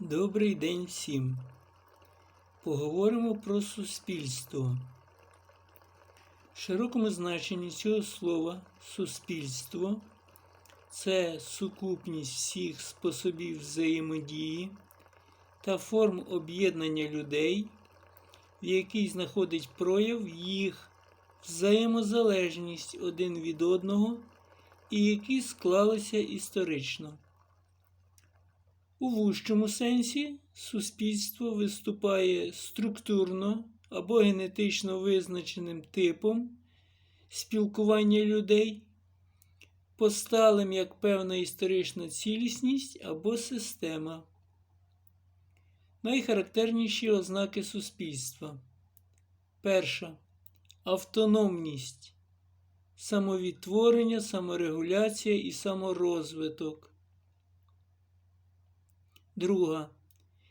Добрий день всім. Поговоримо про суспільство. В широкому значенні цього слова суспільство це сукупність всіх способів взаємодії та форм об'єднання людей, в якій знаходить прояв їх взаємозалежність один від одного і які склалися історично. У вужчому сенсі суспільство виступає структурно або генетично визначеним типом спілкування людей, посталим як певна історична цілісність або система. Найхарактерніші ознаки суспільства. Перша автономність, самовідтворення, саморегуляція і саморозвиток. Друга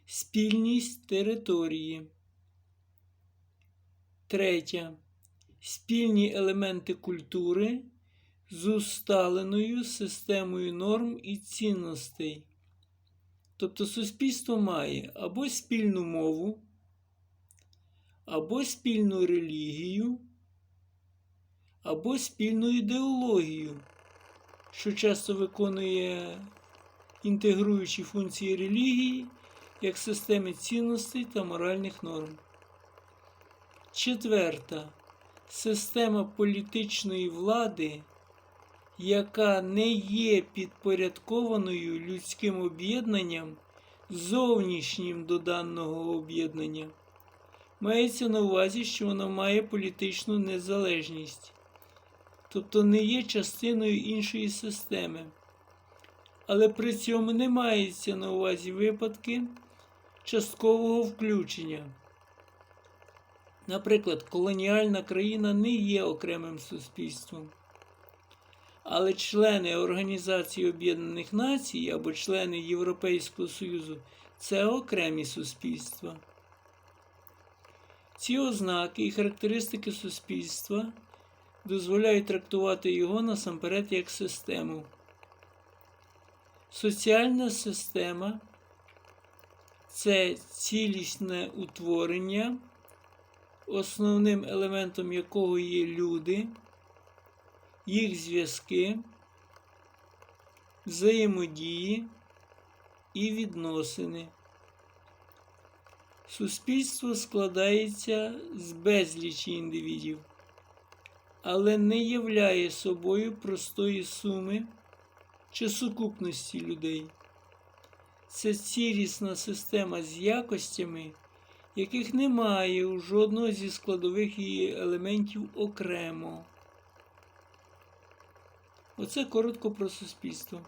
спільність території. Третя. Спільні елементи культури з усталеною системою норм і цінностей. Тобто суспільство має або спільну мову, або спільну релігію, або спільну ідеологію, що часто виконує інтегруючи функції релігії як системи цінностей та моральних норм. Четверта система політичної влади, яка не є підпорядкованою людським об'єднанням, зовнішнім до даного об'єднання. Мається на увазі, що вона має політичну незалежність, тобто не є частиною іншої системи але при цьому не мається на увазі випадки часткового включення. Наприклад, колоніальна країна не є окремим суспільством, але члени Організації Об'єднаних Націй або члени Європейського Союзу це окремі суспільства. Ці ознаки і характеристики суспільства дозволяють трактувати його насамперед як систему. Соціальна система це цілісне утворення, основним елементом якого є люди, їх зв'язки, взаємодії і відносини. Суспільство складається з безлічі індивідів, але не являє собою простої суми чи сукупності людей. Це цілісна система з якостями, яких немає у жодного зі складових її елементів окремо. Оце коротко про суспільство.